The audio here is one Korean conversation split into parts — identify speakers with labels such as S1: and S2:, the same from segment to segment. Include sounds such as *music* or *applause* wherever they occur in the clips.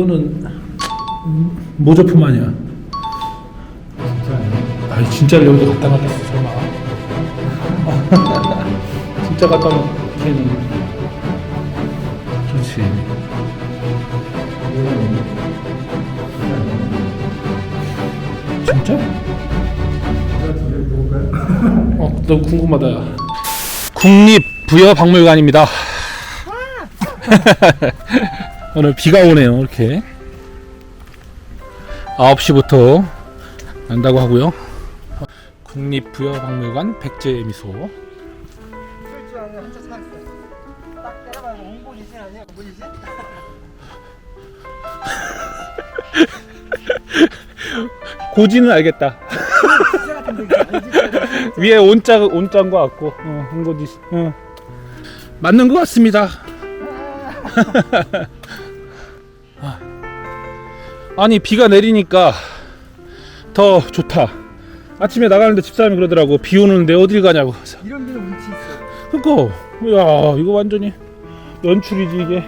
S1: 이거는 모조품 아니야. 아니 진짜를 여기다 갖다 놨겠어 설마. *laughs* 진짜 갖다 놓기에는 그렇지. 진짜? 어, 너무 궁금하다. 국립부여박물관입니다. *laughs* 오늘 비가 오네요. 이렇게 9시부터 난다고 하고요. 국립부여박물관 백제미소. *laughs* 고지는 알겠다. *laughs* 위에 온자 온자인 것 같고, 어, 한고지. 어. 맞는 것 같습니다. *laughs* 아. 아니 비가 내리니까 더 좋다. 아침에 나가는데 집사람이 그러더라고. 비 오는데 어딜 가냐고.
S2: 이런 데는 운치 있어.
S1: 그니까 야 이거 완전히 연출이지 이게.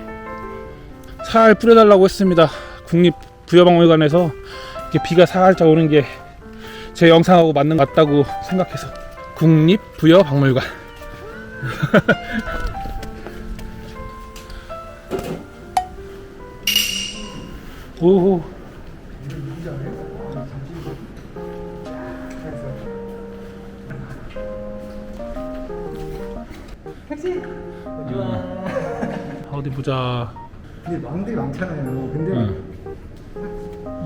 S1: 살 뿌려달라고 했습니다. 국립 부여박물관에서 이렇게 비가 살짝 오는 게 제 영상하고 맞는 것 같다고 생각해서 국립 부여박물관. *laughs* 오호.
S2: 택시. 좋아.
S1: 어디 보자.
S2: 근데 망들이 많잖아요. 근데
S1: 응.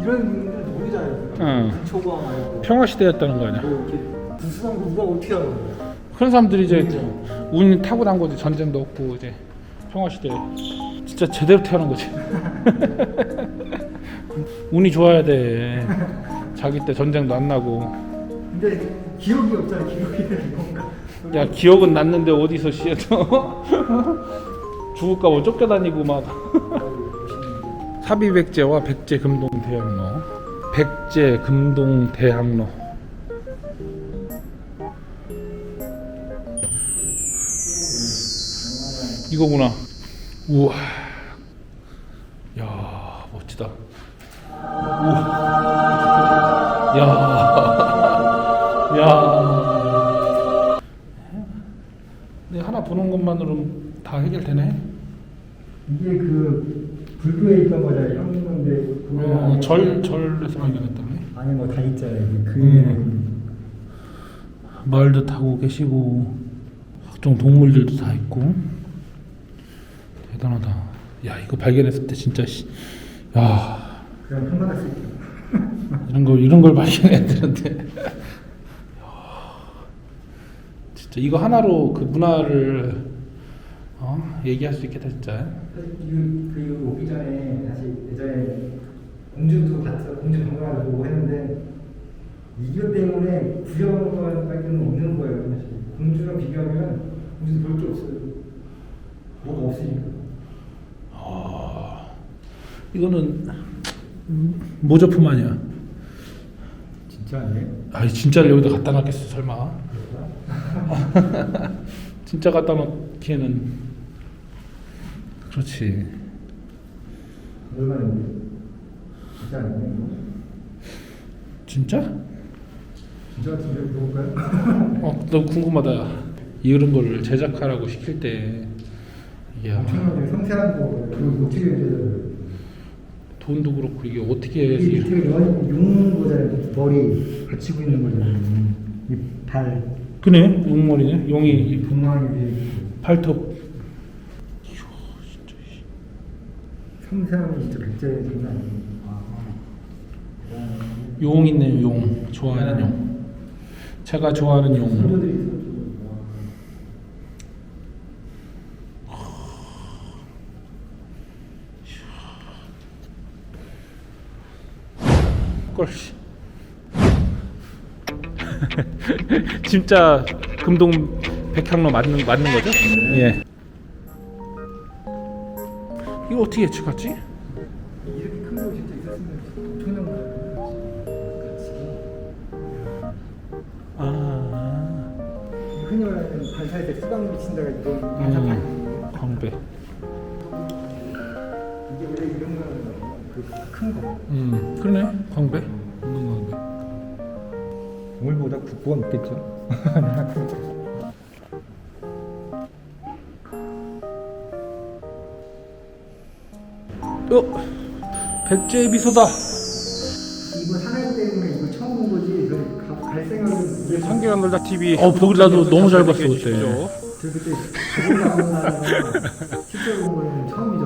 S2: 이런 분들 너무 잘해요.
S1: 응.
S2: 초과 말고.
S1: 평화 시대였다는 거 아니야?
S2: 뭐 이렇게 부수한 거 누가 어떻게 하는 거야?
S1: 그런 사람들이 이제 운 타고 난 거지 전쟁도 없고 이제 평화 시대 진짜 제대로 태어난 거지. *laughs* 운이 좋아야 돼. 자기 때 전쟁도 안 나고.
S2: 근데 기억이 없잖아. 기억이 뭔가.
S1: 야 기억은 났는데 어디서 씨도 죽을까 봐 쫓겨다니고 막. 사비백제와 백제 금동 대학로. 백제 금동 대학로. 이거구나. 우와. 야 멋지다. 야. 야. 네, 하나 보는 것만으로 다 해결되네.
S2: 이게 그 불교에 있던 거잖아요. 형님인데
S1: 어, 절 절에서 발견했다네.
S2: 아니 뭐 다 있잖아요. 그
S1: 음. 말도 타고 계시고 각종 동물들도 다 있고 대단하다. 야 이거 발견했을 때 진짜 씨, 야
S2: 그냥 한바닥 쓸게요. *laughs*
S1: 이런 걸 이런 걸 발견해야 되는데. 야, 진짜 이거 하나로 그 문화를 어? 얘기할 수 있겠다 진짜.
S2: 그, 그 오기 전에 다시 예전에 공주도 봤어 공주 박물관을 보고 했는데 이것 때문에 구경관밖에 없는 거예요 사실 공주랑 비교하면 공주도 볼 게 없어요 뭐가 없으니까
S1: 아 이거는 모조품 아니야.
S2: 진짜 아니에요?
S1: 아니 진짜를 여기다 갖다 놨겠어 설마. *laughs* 진짜 갖다 놓기에는 그렇지.
S2: 얼마나 진짜 아니에요?
S1: 진짜?
S2: 진짜 같은데 물어볼까요? *laughs* *laughs*
S1: 어 너무 궁금하다. 이런 걸 제작하라고 시킬 때
S2: 엄청나게 성세한 거 그리고 어떻게 해야 돼요?
S1: 돈도 그렇고 이게 어떻게 해서
S2: 이게
S1: 이렇게
S2: 밑에 연- 용 거잖아요 머리 받치고 있는 거잖아요 이발.
S1: 그네? 용머리네? 용이 이
S2: 분황이
S1: 발톱
S2: 성세하면 진짜 백제의 장난 아니에요?
S1: 용 있네요 용. 좋아하는 용. 제가 좋아하는 용.
S2: 소녀들이 있어
S1: 꼴씨. *laughs* 진짜 금동 백향로 맞는 맞는 거죠? 예. 이거 어떻게 예측하지?
S2: 이렇게 큰 거 진짜 있었으면 엄청난 거예요
S1: 아,
S2: 흔히 말하는 반사할 때 수강 미친다가 반사
S1: 음,
S2: 반
S1: 광배.
S2: 이게 원래 이런 거예요 큰 거.
S1: 음 그러네 광배 운동 광배
S2: 오물보다 국보가 높겠죠.
S1: 어 백제의 미소다
S2: 이거 사날 때문에 이거 처음 본 거지. 이거 가- 갈 생각은
S1: 상계랑 놀자 TV 어 보기 나도 너무 잘 봤어 그때
S2: 저 그때 저번 나오는 실제로 본 거는 처음이죠.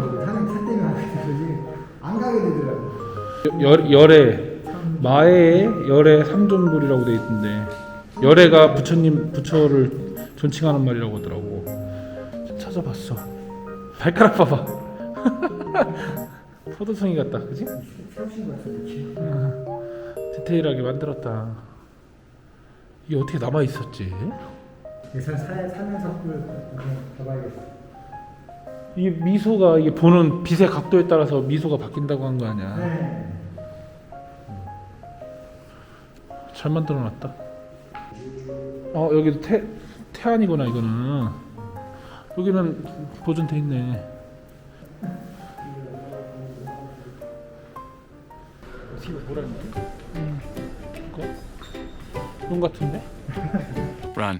S1: 열, 열애. 마애의 열애 삼존불이라고 돼 있던데. 열애가 부처님 부처를 존칭하는 말이라고 하더라고. 찾아봤어. 발가락 봐봐. *laughs* 포도송이 같다 그지? 디테일하게 만들었다. 이게 어떻게 남아있었지?
S2: 살 살면서 그걸 가봐야겠어.
S1: 이게 미소가 이게 보는 빛의 각도에 따라서 미소가 바뀐다고 한 거 아니야
S2: 네.
S1: 잘 만들어놨다. 어 여기도 태 태안이구나 이거는. 여기는 보존돼 있네.
S2: 어떻게 뭐라는 거야?
S1: 이거? 용 같은데?
S3: Run.